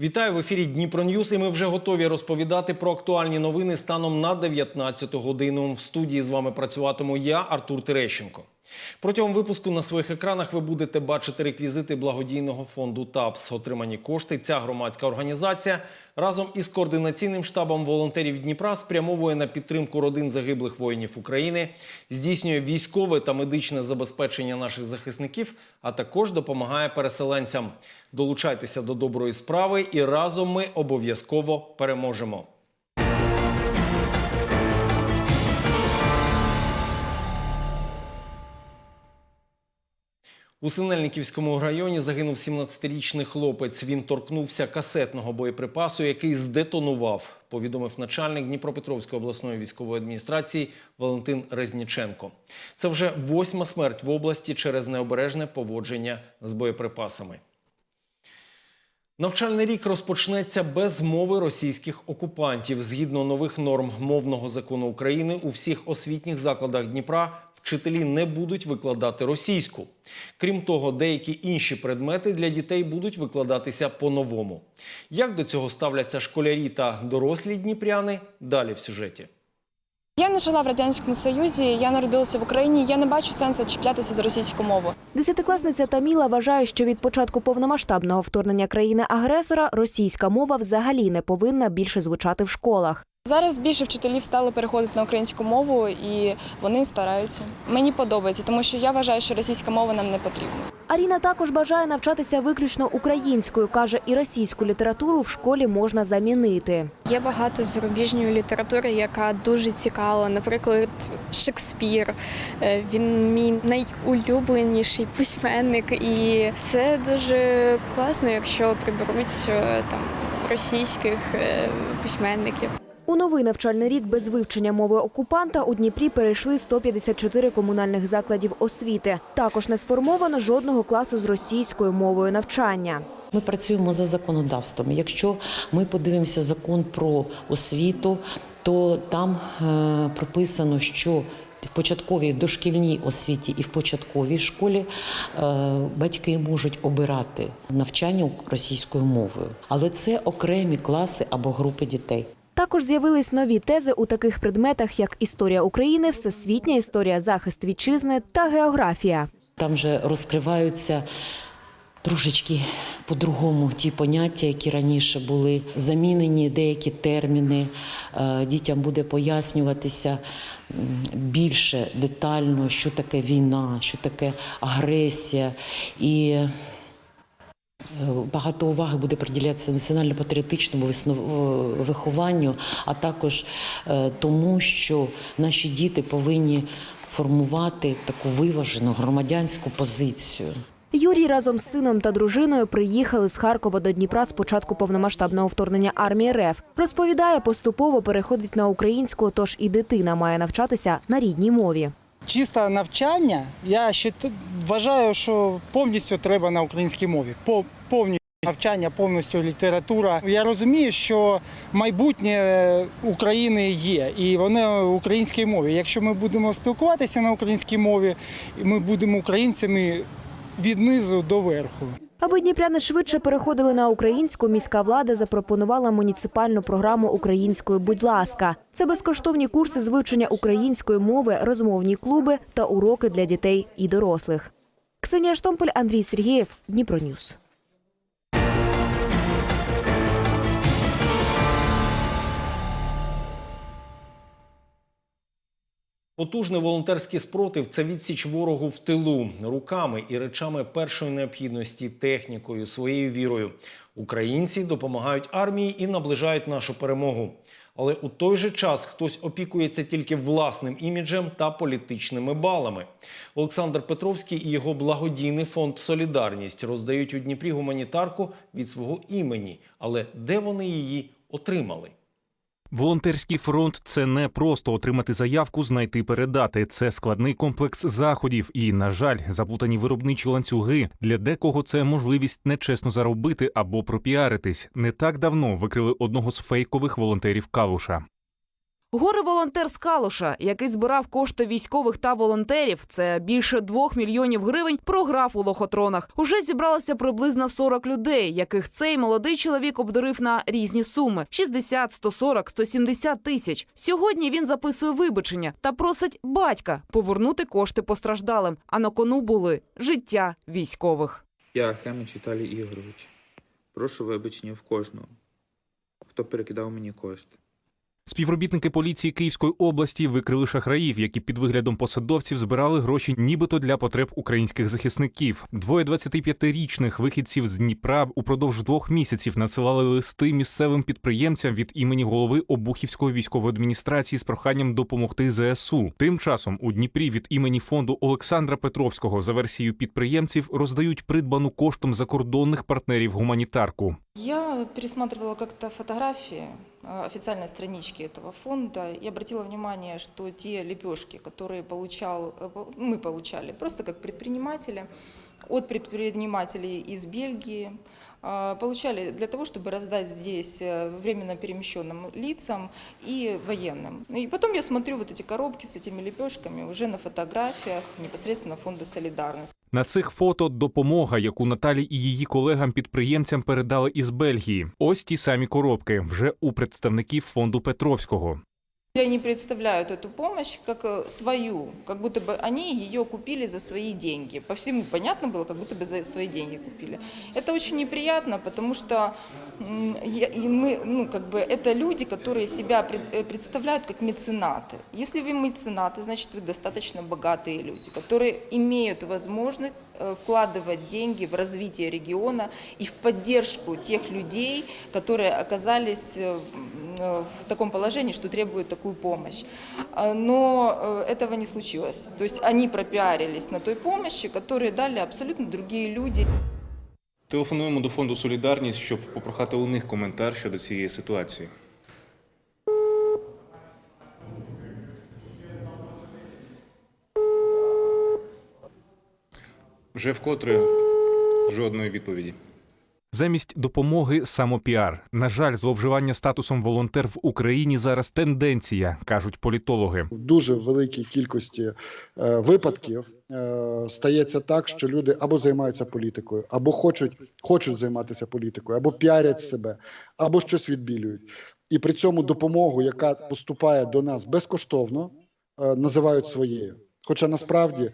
Вітаю в ефірі Дніпро Ньюс і ми вже готові розповідати про актуальні новини станом на 19 годину. В студії з вами працюватиму я, Артур Терещенко. Протягом випуску на своїх екранах ви будете бачити реквізити благодійного фонду ТАПС. Отримані кошти. Ця громадська організація разом із координаційним штабом волонтерів Дніпра спрямовує на підтримку родин загиблих воїнів України, здійснює військове та медичне забезпечення наших захисників, а також допомагає переселенцям. Долучайтеся до доброї справи, і разом ми обов'язково переможемо. У Синельниківському районі загинув 17-річний хлопець. Він торкнувся касетного боєприпасу, який здетонував, повідомив начальник Дніпропетровської обласної військової адміністрації Валентин Резніченко. Це вже восьма смерть в області через необережне поводження з боєприпасами. Навчальний рік розпочнеться без мови російських окупантів. Згідно нових норм мовного закону України, у всіх освітніх закладах Дніпра вчителі не будуть викладати російську. Крім того, деякі інші предмети для дітей будуть викладатися по-новому. Як до цього ставляться школярі та дорослі дніпряни? Далі в сюжеті. Я не жила в радянському союзі. Я народилася в Україні. Я не бачу сенсу чіплятися за російську мову. Десятикласниця Таміла вважає, що від початку повномасштабного вторгнення країни-агресора російська мова взагалі не повинна більше звучати в школах. Зараз більше вчителів стали переходити на українську мову, і вони стараються. Мені подобається, тому що я вважаю, що російська мова нам не потрібна. Аріна також бажає навчатися виключно українською. каже, і російську літературу в школі можна замінити. Є багато зарубіжної літератури, яка дуже цікава. Наприклад, Шекспір. Е, Він мій найулюбленіший письменник, і це дуже класно, якщо приберуть е, там російських е, письменників. У новий навчальний рік без вивчення мови окупанта у Дніпрі перейшли 154 комунальних закладів освіти. Також не сформовано жодного класу з російською мовою навчання. Ми працюємо за законодавством. Якщо ми подивимося закон про освіту, то там е, прописано, що в початковій дошкільній освіті і в початковій школі е, батьки можуть обирати навчання російською мовою, але це окремі класи або групи дітей. Також з'явились нові тези у таких предметах, як історія України, всесвітня історія, захист вітчизни та географія. Там же розкриваються трошечки по-другому ті поняття, які раніше були замінені, деякі терміни. Е, Дітям буде пояснюватися більше детально, що таке війна, що таке агресія. І Багато уваги буде приділятися національно-патріотичному виснов- вихованню, а також е, тому, що наші діти повинні формувати таку виважену громадянську позицію. Юрій разом з сином та дружиною приїхали з Харкова до Дніпра з початку повномасштабного вторгнення армії РФ. Розповідає, поступово переходить на українську, тож і дитина має навчатися на рідній мові. Чисте навчання, я ще вважаю, що повністю треба на українській мові. По- Повністю навчання, повністю література. Я розумію, що майбутнє України є, і воно в українській мові. Якщо ми будемо спілкуватися на українській мові, ми будемо українцями від низу до верху. Аби дніпряни швидше переходили на українську, міська влада запропонувала муніципальну програму українською. Будь ласка, це безкоштовні курси з вивчення української мови, розмовні клуби та уроки для дітей і дорослих. Ксенія Штомполь, Андрій Сергієв, Дніпроньюз. Потужний волонтерський спротив це відсіч ворогу в тилу руками і речами першої необхідності, технікою, своєю вірою. Українці допомагають армії і наближають нашу перемогу. Але у той же час хтось опікується тільки власним іміджем та політичними балами. Олександр Петровський і його благодійний фонд Солідарність роздають у Дніпрі гуманітарку від свого імені. Але де вони її отримали? Волонтерський фронт це не просто отримати заявку, знайти, передати. Це складний комплекс заходів. І, на жаль, заплутані виробничі ланцюги. Для декого це можливість нечесно заробити або пропіаритись. Не так давно викрили одного з фейкових волонтерів Калуша. Горе-волонтер з Калуша, який збирав кошти військових та волонтерів, це більше двох мільйонів гривень, програв у лохотронах. Уже зібралося приблизно 40 людей, яких цей молодий чоловік обдурив на різні суми: 60, 140, 170 тисяч. Сьогодні він записує вибачення та просить батька повернути кошти постраждалим. А на кону були життя військових. Я Хемич Віталій Ігорович. Прошу вибачення в кожного, хто перекидав мені кошти. Співробітники поліції Київської області викрили шахраїв, які під виглядом посадовців збирали гроші нібито для потреб українських захисників. Двоє 25-річних вихідців з Дніпра упродовж двох місяців надсилали листи місцевим підприємцям від імені голови Обухівської військової адміністрації з проханням допомогти ЗСУ. Тим часом у Дніпрі від імені фонду Олександра Петровського за версією підприємців роздають придбану коштом закордонних партнерів гуманітарку. Я пересматривала как-то фотографии э, официальной странички этого фонда и обратила внимание, что те лепешки, которые получал, э, по- мы получали просто как предприниматели, от предпринимателей из Бельгии, э, получали для того, чтобы раздать здесь э, временно перемещенным лицам и военным. И потом я смотрю вот эти коробки с этими лепешками уже на фотографиях непосредственно фонда «Солидарность». На цих фото допомога, яку Наталі і її колегам-підприємцям передали із Бельгії. Ось ті самі коробки вже у представників фонду Петровського. Они представляют эту помощь как э, свою, как будто бы они ее купили за свои деньги. По всему понятно было, как будто бы за свои деньги купили. Это очень неприятно, потому что мы, ну, как бы, это люди, которые себя э, представляют как меценаты. Если вы меценаты, значит вы достаточно богатые люди, которые имеют возможность э, вкладывать деньги в развитие региона и в поддержку тех людей, которые оказались в таком положении, что требуют такую помощь. Но э, этого не случилось. То есть они пропиарились на той помощи, которую дали абсолютно другие люди. Телефонуємо до фонду Солідарність, щоб попрохати у них коментар щодо цієї ситуації. Вже вкотре жодної відповіді. Замість допомоги самопіар. На жаль, зловживання статусом волонтер в Україні зараз тенденція, кажуть політологи. в дуже великій кількості е, випадків е, стається так, що люди або займаються політикою, або хочуть, хочуть займатися політикою, або піарять себе, або щось відбілюють. І при цьому допомогу, яка поступає до нас безкоштовно, е, називають своєю. Хоча насправді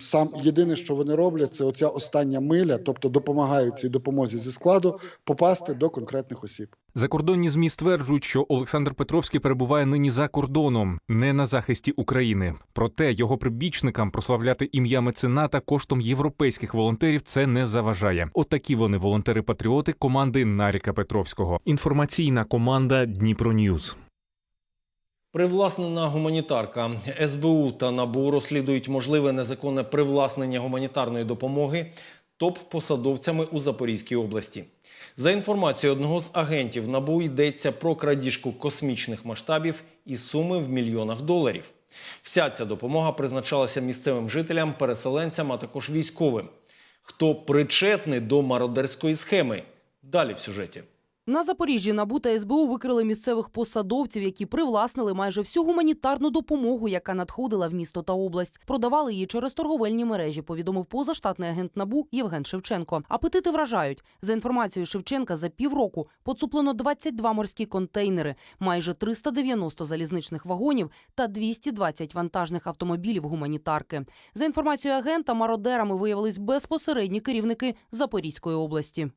сам єдине, що вони роблять, це оця остання миля, тобто допомагають цій допомозі зі складу попасти до конкретних осіб. Закордонні змі стверджують, що Олександр Петровський перебуває нині за кордоном, не на захисті України. Проте його прибічникам прославляти ім'я мецената коштом європейських волонтерів це не заважає. Отакі вони волонтери-патріоти команди Наріка Петровського. Інформаційна команда Дніпро Ньюз. Привласнена гуманітарка СБУ та НАБУ розслідують можливе незаконне привласнення гуманітарної допомоги топ-посадовцями у Запорізькій області. За інформацією одного з агентів НАБУ йдеться про крадіжку космічних масштабів і суми в мільйонах доларів. Вся ця допомога призначалася місцевим жителям, переселенцям, а також військовим. Хто причетний до мародерської схеми? Далі в сюжеті. На Запоріжжі НАБУ та СБУ викрили місцевих посадовців, які привласнили майже всю гуманітарну допомогу, яка надходила в місто та область. Продавали її через торговельні мережі. Повідомив позаштатний агент НАБУ Євген Шевченко. Апетити вражають. За інформацією Шевченка, за півроку поцуплено 22 морські контейнери, майже 390 залізничних вагонів та 220 вантажних автомобілів гуманітарки. За інформацією агента, мародерами виявились безпосередні керівники Запорізької області.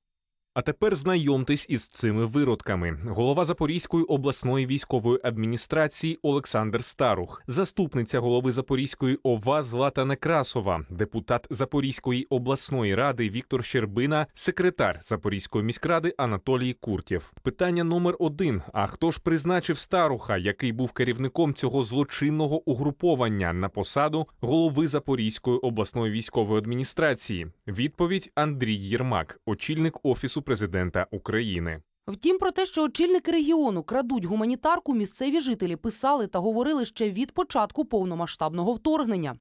А тепер знайомтесь із цими виродками. Голова Запорізької обласної військової адміністрації Олександр Старух, заступниця голови Запорізької ОВА Злата Некрасова, депутат Запорізької обласної ради Віктор Щербина, секретар Запорізької міськради Анатолій Куртєв. Питання номер один: а хто ж призначив Старуха, який був керівником цього злочинного угруповання на посаду голови Запорізької обласної військової адміністрації? Відповідь Андрій Єрмак, очільник офісу президента України. Втім, про те, що очільники регіону крадуть гуманітарку, місцеві жителі писали та говорили ще від початку повномасштабного вторгнення.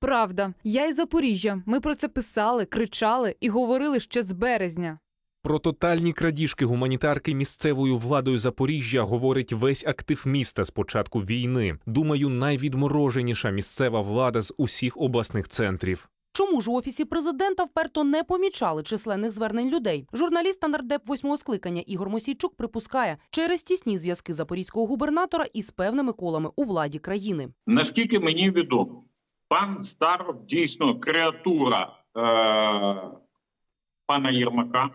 Правда, я із Запоріжжя. Ми про це писали, кричали і говорили ще з березня. Про тотальні крадіжки гуманітарки місцевою владою Запоріжжя говорить весь актив міста з початку війни. Думаю, найвідмороженіша місцева влада з усіх обласних центрів. Чому ж у офісі президента вперто не помічали численних звернень людей? Журналіст та нардеп восьмого скликання Ігор Мосійчук припускає через тісні зв'язки запорізького губернатора із певними колами у владі країни. Наскільки мені відомо, пан Старов дійсно креатура е, пана Єрмака.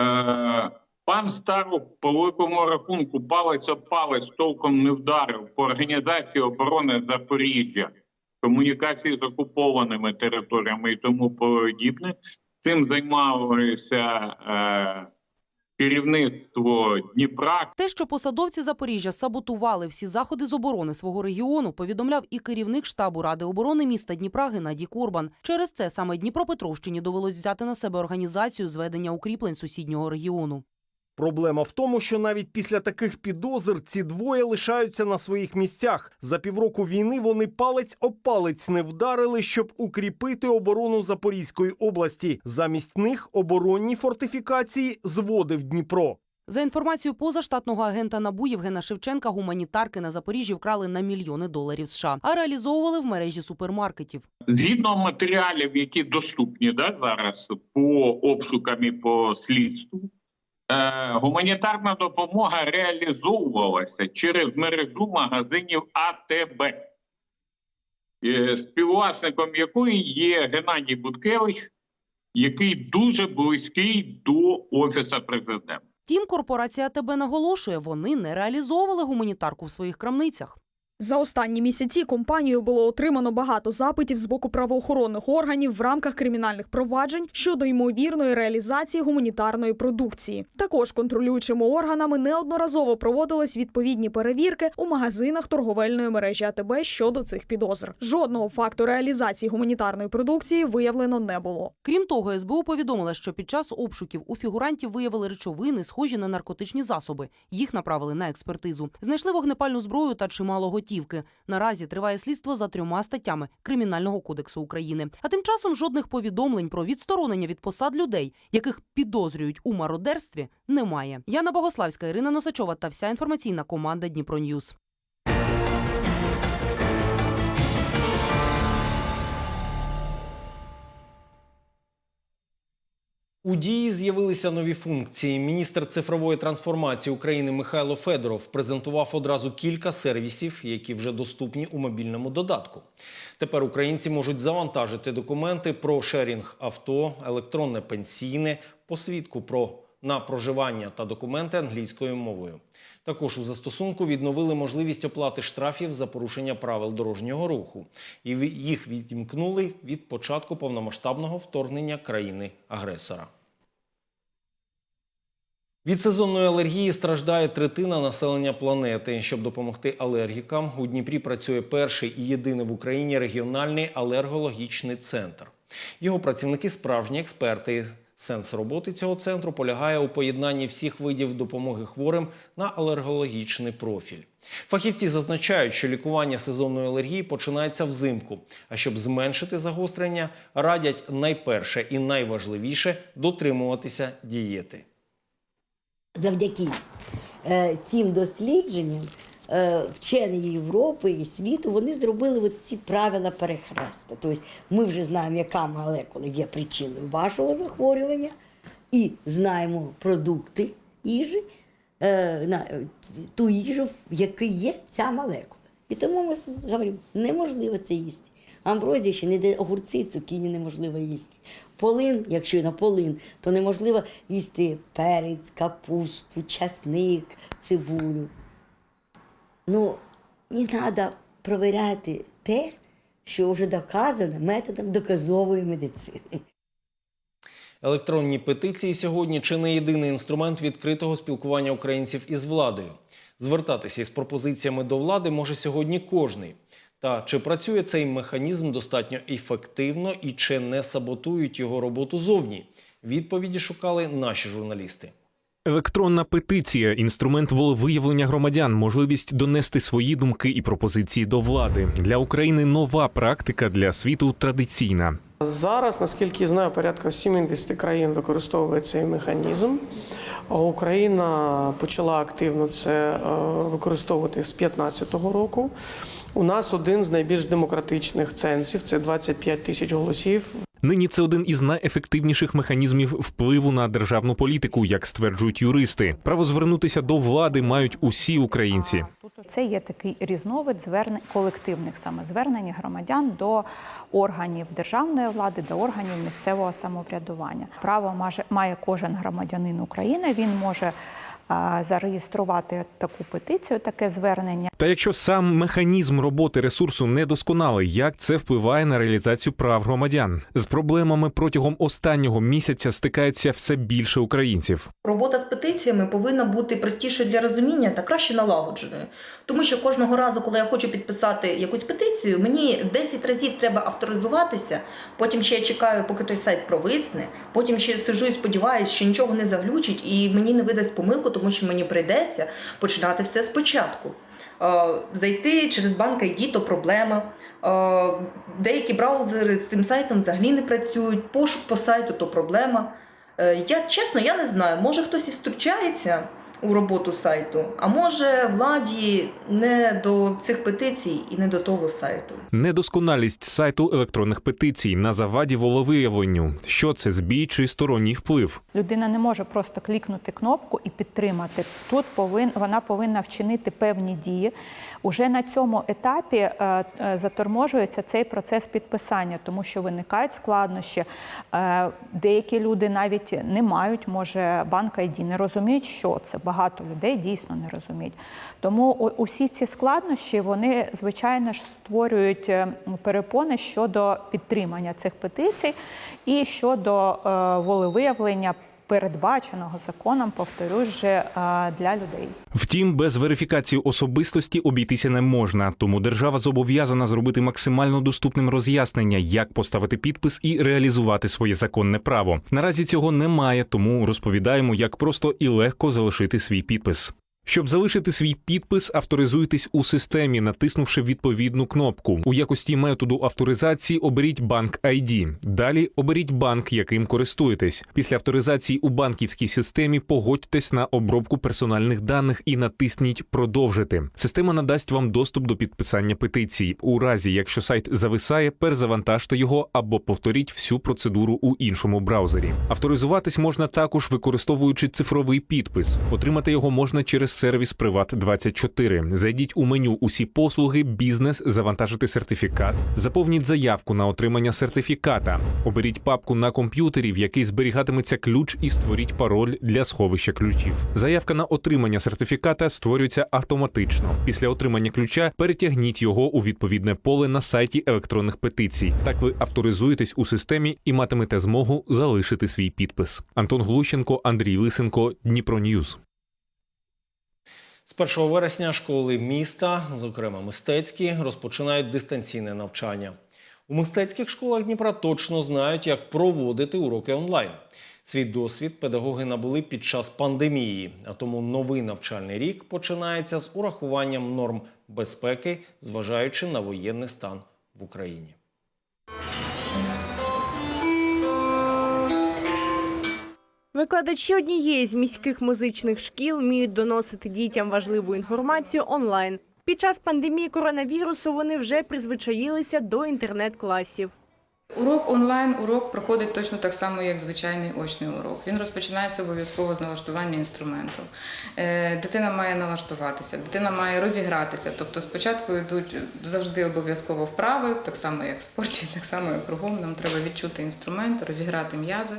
Е, пан Старов, по великому рахунку, палець об палець толком не вдарив по організації оборони Запоріжжя, комунікації з окупованими територіями і тому подібне. Цим займалося е, керівництво Дніпра, Те, що посадовці Запоріжжя саботували всі заходи з оборони свого регіону, повідомляв і керівник штабу ради оборони міста Дніпра Геннадій Корбан. Через це саме Дніпропетровщині довелось взяти на себе організацію зведення укріплень сусіднього регіону. Проблема в тому, що навіть після таких підозр ці двоє лишаються на своїх місцях. За півроку війни вони палець об палець не вдарили, щоб укріпити оборону Запорізької області. Замість них оборонні фортифікації зводив Дніпро. За інформацією позаштатного агента НАБУ Євгена Шевченка, гуманітарки на Запоріжжі вкрали на мільйони доларів США, а реалізовували в мережі супермаркетів. Згідно матеріалів, які доступні да, зараз по обшукам і по слідству, гуманітарна допомога реалізовувалася через мережу магазинів АТБ, е, співвласником якої є Геннадій Буткевич, який дуже близький до офісу президента. Тім корпорація ТБ наголошує, вони не реалізовували гуманітарку в своїх крамницях. За останні місяці компанією було отримано багато запитів з боку правоохоронних органів в рамках кримінальних проваджень щодо ймовірної реалізації гуманітарної продукції. Також контролюючими органами неодноразово проводились відповідні перевірки у магазинах торговельної мережі АТБ щодо цих підозр. Жодного факту реалізації гуманітарної продукції виявлено не було. Крім того, СБУ повідомила, що під час обшуків у фігурантів виявили речовини, схожі на наркотичні засоби. Їх направили на експертизу. Знайшли вогнепальну зброю та чимало готівки. Наразі триває слідство за трьома статтями Кримінального кодексу України. А тим часом жодних повідомлень про відсторонення від посад людей, яких підозрюють у мародерстві, немає. Яна Богославська, Ірина Носачова та вся інформаційна команда Дніпро Ньюз. У дії з'явилися нові функції. Міністр цифрової трансформації України Михайло Федоров презентував одразу кілька сервісів, які вже доступні у мобільному додатку. Тепер українці можуть завантажити документи про шерінг авто, електронне пенсійне, посвідку про на проживання та документи англійською мовою. Також у застосунку відновили можливість оплати штрафів за порушення правил дорожнього руху, і їх відімкнули від початку повномасштабного вторгнення країни-агресора. Від сезонної алергії страждає третина населення планети. Щоб допомогти алергікам, у Дніпрі працює перший і єдиний в Україні регіональний алергологічний центр. Його працівники справжні експерти. Сенс роботи цього центру полягає у поєднанні всіх видів допомоги хворим на алергологічний профіль. Фахівці зазначають, що лікування сезонної алергії починається взимку. А щоб зменшити загострення, радять найперше і найважливіше дотримуватися дієти. Завдяки е, цим дослідженням вчені Європи і світу вони зробили ці правила перехреста. Тобто ми вже знаємо, яка молекула є причиною вашого захворювання, і знаємо продукти їжі, е, е, ту їжу, в якій є ця молекула. І тому ми говоримо, неможливо це їсти. Амброзія ще не де огурці, цукіні неможливо їсти. Полин, якщо на полин, то неможливо їсти перець, капусту, часник, цибулю. Ну, не треба провіряти те, що вже доказано методом доказової медицини. Електронні петиції сьогодні чи не єдиний інструмент відкритого спілкування українців із владою. Звертатися із пропозиціями до влади може сьогодні кожний. Та чи працює цей механізм достатньо ефективно і чи не саботують його роботу зовні? Відповіді шукали наші журналісти. Електронна петиція інструмент волевиявлення громадян, можливість донести свої думки і пропозиції до влади. Для України нова практика для світу традиційна. Зараз, наскільки знаю, порядка 70 країн використовує цей механізм. Україна почала активно це е, використовувати з 2015 року. У нас один з найбільш демократичних цензів це 25 тисяч голосів. Нині це один із найефективніших механізмів впливу на державну політику, як стверджують юристи. Право звернутися до влади мають усі українці. Це є такий різновид звернень колективних саме звернень громадян до органів державної влади, до органів місцевого самоврядування. Право має кожен громадянин України. Він може зареєструвати таку петицію, таке звернення. Та якщо сам механізм роботи ресурсу недосконалий, як це впливає на реалізацію прав громадян? З проблемами протягом останнього місяця стикається все більше українців. Робота з петиціями повинна бути простішою для розуміння та краще налагодженою. Тому що кожного разу, коли я хочу підписати якусь петицію, мені 10 разів треба авторизуватися, потім ще я чекаю, поки той сайт провисне, потім ще сижу і сподіваюся, що нічого не заглючить і мені не видасть помилку, тому що мені прийдеться починати все спочатку. Е, Зайти через банк ID – то проблема. Е, Деякі браузери з цим сайтом взагалі не працюють. Пошук по сайту то проблема. Е, Я чесно, я не знаю. Може хтось і втручається у роботу сайту, а може владі не до цих петицій і не до того сайту. Недосконалість сайту електронних петицій на заваді волевиявленню. Що це збій чи сторонній вплив? Людина не може просто клікнути кнопку і підтримати. Тут повин, вона повинна вчинити певні дії. Уже на цьому етапі е, е, заторможується цей процес підписання, тому що виникають складнощі. Е, деякі люди навіть не мають, може, банк ID, не розуміють, що це. Багато людей дійсно не розуміють. Тому усі ці складнощі вони, звичайно ж, створюють е, перепони щодо підтримання цих петицій і щодо е, волевиявлення передбаченого законом, повторюсь, же, е, для людей. Втім, без верифікації особистості обійтися не можна, тому держава зобов'язана зробити максимально доступним роз'яснення, як поставити підпис і реалізувати своє законне право. Наразі цього немає, тому розповідаємо, як просто і легко залишити свій підпис. Щоб залишити свій підпис, авторизуйтесь у системі, натиснувши відповідну кнопку. У якості методу авторизації оберіть банк ID. Далі оберіть банк, яким користуєтесь. Після авторизації у банківській системі погодьтесь на обробку персональних даних і натисніть Продовжити. Система надасть вам доступ до підписання петиції. У разі, якщо сайт зависає, перезавантажте його або повторіть всю процедуру у іншому браузері. Авторизуватись можна також використовуючи цифровий підпис. Отримати його можна через сервіс Приват 24 Зайдіть у меню Усі послуги, бізнес, завантажити сертифікат, заповніть заявку на отримання сертифіката. Оберіть папку на комп'ютері, в якій зберігатиметься ключ, і створіть пароль для сховища ключів. Заявка на отримання сертифіката створюється автоматично. Після отримання ключа перетягніть його у відповідне поле на сайті електронних петицій. Так ви авторизуєтесь у системі і матимете змогу залишити свій підпис. Антон Глущенко, Андрій Лисенко, Дніпро Ньюз. З 1 вересня школи міста, зокрема мистецькі, розпочинають дистанційне навчання. У мистецьких школах Дніпра точно знають, як проводити уроки онлайн. Свій досвід педагоги набули під час пандемії, а тому новий навчальний рік починається з урахуванням норм безпеки, зважаючи на воєнний стан в Україні. Викладачі однієї з міських музичних шкіл вміють доносити дітям важливу інформацію онлайн. Під час пандемії коронавірусу вони вже призвичаїлися до інтернет-класів. Урок онлайн урок проходить точно так само, як звичайний очний урок. Він розпочинається обов'язково з налаштування інструменту. Е, Дитина має налаштуватися, дитина має розігратися. Тобто спочатку йдуть завжди обов'язково вправи, так само як в спорті, так само як кругом. Нам треба відчути інструмент, розіграти м'язи.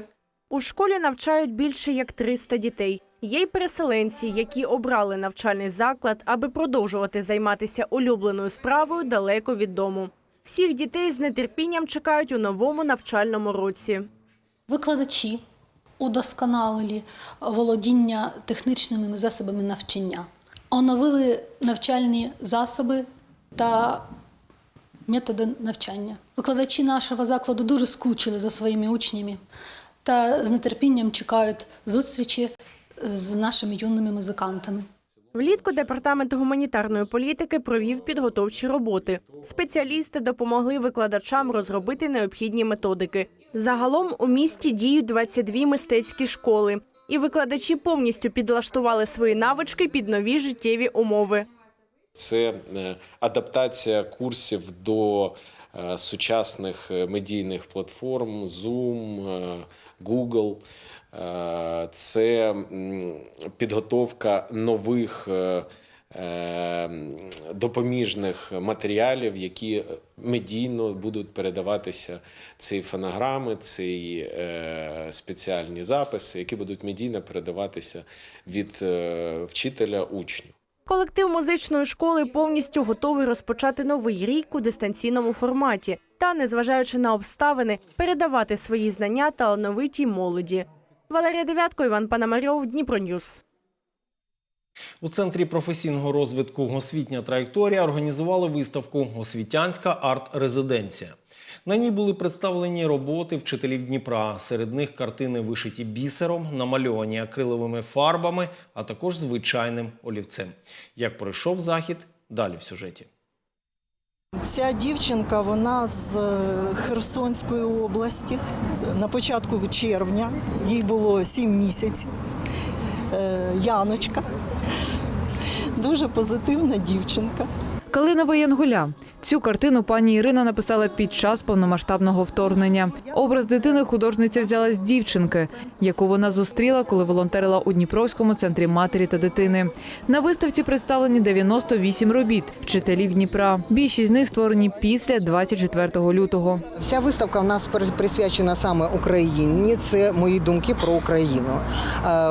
У школі навчають більше як 300 дітей. Є й переселенці, які обрали навчальний заклад, аби продовжувати займатися улюбленою справою далеко від дому. Всіх дітей з нетерпінням чекають у новому навчальному році. Викладачі удосконалили володіння технічними засобами навчання, оновили навчальні засоби та методи навчання. Викладачі нашого закладу дуже скучили за своїми учнями та з нетерпінням чекають зустрічі з нашими юними музикантами. Влітку департамент гуманітарної політики провів підготовчі роботи. Спеціалісти допомогли викладачам розробити необхідні методики. Загалом у місті діють 22 мистецькі школи, і викладачі повністю підлаштували свої навички під нові життєві умови. Це е, адаптація курсів до е, сучасних е, медійних платформ Zoom, Google. Е, Це підготовка нових е, е, допоміжних матеріалів, які медійно будуть передаватися ці фонограми, ці спеціальні записи, які будуть медійно передаватися від вчителя учню. Колектив музичної школи повністю готовий розпочати новий рік у дистанційному форматі та, незважаючи на обставини, передавати свої знання талановитій молоді. Валерія Дев'ятко, Іван Панамарьов, Дніпроньюз. У центрі професійного розвитку освітня траєкторія організували виставку Освітянська арт-резиденція. На ній були представлені роботи вчителів Дніпра. Серед них картини вишиті бісером, намальовані акриловими фарбами, а також звичайним олівцем. Як пройшов захід, далі в сюжеті. Ця дівчинка вона з е, Херсонської області на початку червня, їй було 7 місяців. Е, Яночка. Дуже позитивна дівчинка. Калинова Янголя. Цю картину пані Ірина написала під час повномасштабного вторгнення. Образ дитини художниця взяла з дівчинки, яку вона зустріла, коли волонтерила у Дніпровському центрі матері та дитини. На виставці представлені 98 робіт вчителів Дніпра. Більшість з них створені після 24 лютого. Вся виставка в нас присвячена саме Україні. Це мої думки про Україну.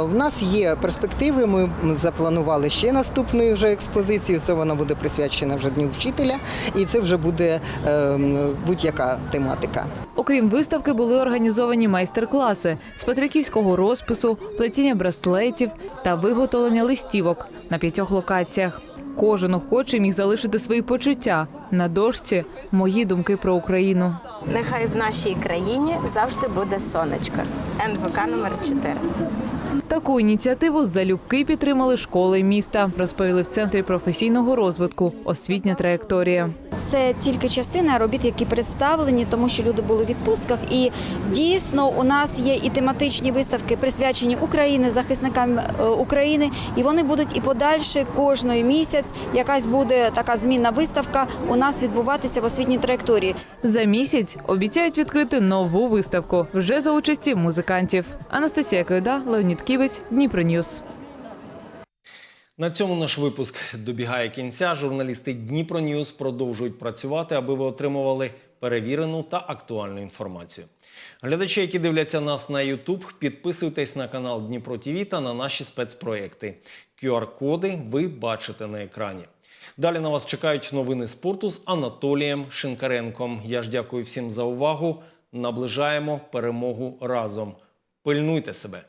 В нас є перспективи. Ми запланували ще наступну вже експозицію. Це вона буде присвячена вже дню вчителя, і це вже буде ем, будь-яка тематика. Окрім виставки, були організовані майстер-класи з петриківського розпису, плетіння браслетів та виготовлення листівок на п'ятьох локаціях. Кожен охочий міг залишити свої почуття на дошці Мої думки про Україну. Нехай в нашій країні завжди буде сонечко. НВК номер 4. Таку ініціативу залюбки підтримали школи міста, розповіли в центрі професійного розвитку освітня траєкторія. Це тільки частина робіт, які представлені, тому що люди були в відпустках. І дійсно у нас є і тематичні виставки, присвячені Україні, захисникам е, України. І вони будуть і подальше кожної місяць. Якась буде така змінна виставка у нас відбуватися в освітній траєкторії. За місяць обіцяють відкрити нову виставку вже за участі музикантів. Анастасія Койда, Леонід Ківець, Дніпроньюз. На цьому наш випуск добігає кінця. Журналісти Дніпро Ньюз продовжують працювати, аби ви отримували перевірену та актуальну інформацію. Глядачі, які дивляться нас на YouTube, підписуйтесь на канал Дніпро ТІВІ та на наші спецпроекти. QR-коди ви бачите на екрані. Далі на вас чекають новини спорту з Анатолієм Шинкаренком. Я ж дякую всім за увагу. Наближаємо перемогу разом. Пильнуйте себе.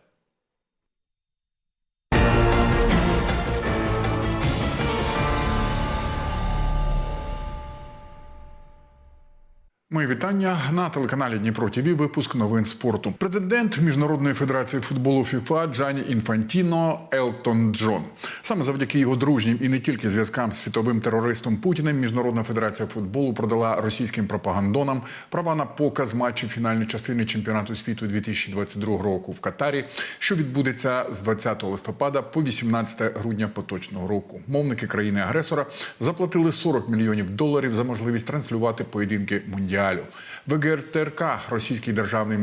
Мої вітання на телеканалі Дніпро ТІВІ. Випуск новин спорту. Президент Міжнародної федерації футболу ФІФА Джані Інфантіно Елтон Джон. Саме завдяки його дружнім і не тільки зв'язкам з світовим терористом Путіним. Міжнародна федерація футболу продала російським пропагандонам права на показ матчів фінальної частини чемпіонату світу 2022 року в Катарі, що відбудеться з 20 листопада по 18 грудня поточного року. Мовники країни-агресора заплатили 40 мільйонів доларів за можливість транслювати поєдинки мундіалю. ВГРТРК, російський державний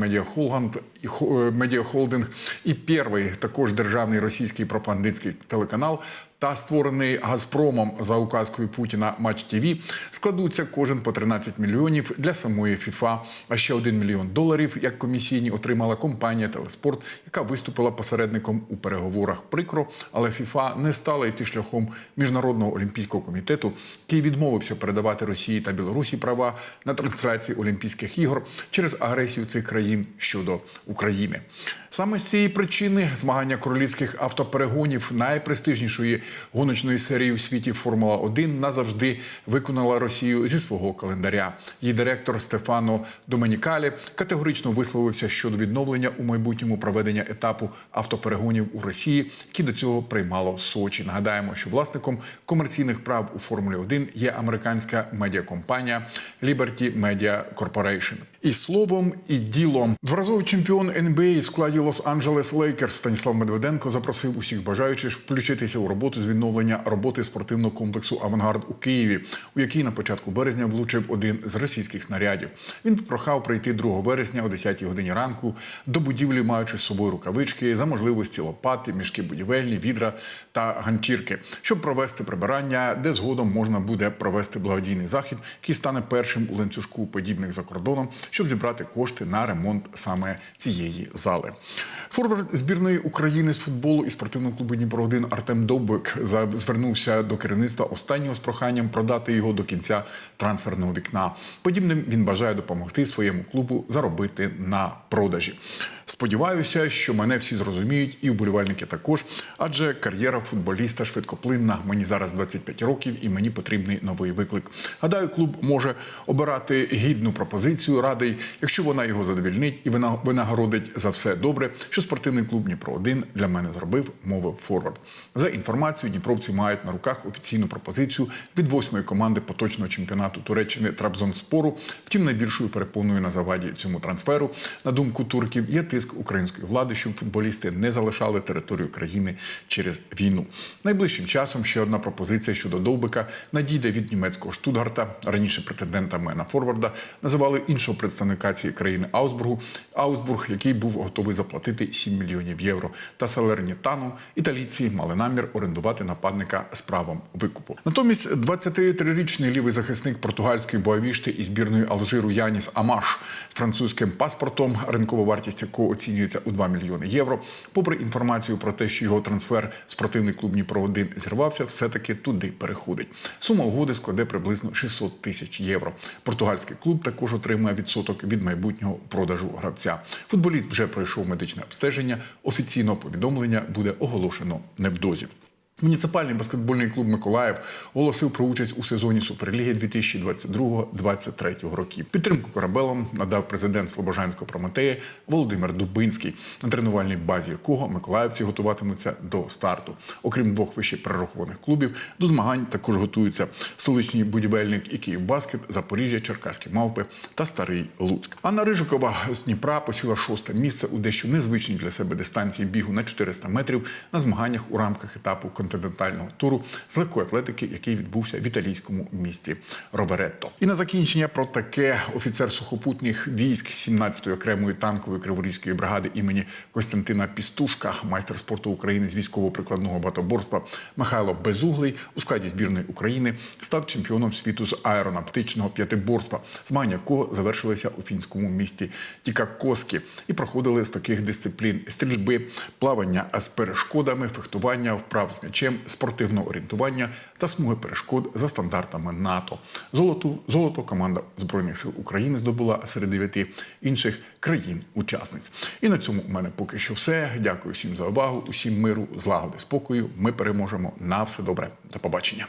е, медіахолдинг і перший також державний російський пропагандистський телеканал та створений Газпромом за указкою Путіна Матч ТВ складуться кожен по 13 мільйонів для самої ФІФА. А ще 1 мільйон доларів як комісійні отримала компанія Телеспорт, яка виступила посередником у переговорах. Прикро, але ФІФА не стала йти шляхом міжнародного олімпійського комітету, який відмовився передавати Росії та Білорусі права на трансляції Олімпійських ігор через агресію цих країн щодо України. Саме з цієї причини змагання королівських автоперегонів найпрестижнішої гоночної серії у світі Формула 1 назавжди виконала Росію зі свого календаря. Її директор Стефано Доменікалі категорично висловився щодо відновлення у майбутньому проведення етапу автоперегонів у Росії, які до цього приймало Сочі. Нагадаємо, що власником комерційних прав у Формулі 1 є американська медіакомпанія Liberty Media Corporation. І словом, і ділом дворазовий чемпіон НБА в складі Лос-Анджелес Лейкерс Станіслав Медведенко запросив усіх бажаючих включитися у роботу з відновлення роботи спортивного комплексу Авангард у Києві, у який на початку березня влучив один з російських снарядів. Він попрохав прийти 2 вересня о 10 годині ранку до будівлі, маючи з собою рукавички, за можливості лопати, мішки будівельні, відра та ганчірки, щоб провести прибирання, де згодом можна буде провести благодійний захід, який стане першим у ланцюжку подібних за кордоном, щоб зібрати кошти на ремонт саме цієї зали. Форвард збірної України з футболу і спортивного клубу Дніпро 1 Артем Довбик звернувся до керівництва останнього з проханням продати його до кінця трансферного вікна. Подібним він бажає допомогти своєму клубу заробити на продажі. Сподіваюся, що мене всі зрозуміють, і вболівальники також, адже кар'єра футболіста швидкоплинна. Мені зараз 25 років, і мені потрібний новий виклик. Гадаю, клуб може обирати гідну пропозицію. Радий, якщо вона його задовільнить і вина- винагородить за все добре, що спортивний клуб Дніпро 1 для мене зробив, мовив Форвард. За інформацією, дніпровці мають на руках офіційну пропозицію від восьмої команди поточного чемпіонату Туреччини Трабзонспору. Втім, найбільшою перепоною на заваді цьому трансферу, на думку турків, є тиск української влади, щоб футболісти не залишали територію країни через війну. Найближчим часом ще одна пропозиція щодо Довбика надійде від німецького Штутгарта. Раніше претендентами на Форварда називали іншого представника цієї країни Аусбургу. Аусбург, який був готовий заплатити 7 мільйонів євро. Та Салернітану італійці мали намір орендувати нападника з правом викупу. Натомість 23-річний лівий захисник португальської боавішти і збірної Алжиру Яніс Амаш з французьким паспортом, ринкова вартість якого оцінюється у 2 мільйони євро. Попри інформацію про те, що його трансфер спортивний клуб Дніпро 1 зірвався, все-таки туди переходить. Сума угоди складе приблизно 600 тисяч євро. Португальський клуб також отримає відсоток від майбутнього продажу гравця. Футболіст вже пройшов медичне обстеження. Офіційного повідомлення буде оголошено невдовзі. Муніципальний баскетбольний клуб Миколаїв оголосив про участь у сезоні Суперліги 2022-2023 років. Підтримку корабелам надав президент Слобожанського Прометея Володимир Дубинський, на тренувальній базі якого миколаївці готуватимуться до старту. Окрім двох вище перерахованих клубів, до змагань також готуються столичний будівельник і Київбаскет, Запоріжжя, Черкаські мавпи та Старий Луцьк. Анна Рижикова з Дніпра посіла шосте місце у дещо незвичній для себе дистанції бігу на 400 метрів на змаганнях у рамках етапу континентального туру з легкої атлетики, який відбувся в італійському місті Роверетто. І на закінчення про таке офіцер сухопутних військ 17-ї окремої танкової криворізької бригади імені Костянтина Пістушка, майстер спорту України з військово-прикладного багатоборства Михайло Безуглий у складі збірної України став чемпіоном світу з аеронавтичного п'ятиборства, змагання якого завершилися у фінському місті Тікакоскі і проходили з таких дисциплін: стрільби, плавання з перешкодами, фехтування, вправ з м'ячем, спортивного орієнтування та смуги перешкод за стандартами НАТО. Золоту золото команда збройних сил України здобула серед дев'яти інших країн-учасниць. І на цьому у мене поки що все. Дякую всім за увагу, усім миру, злагоди, спокою. Ми переможемо. На все добре. До побачення.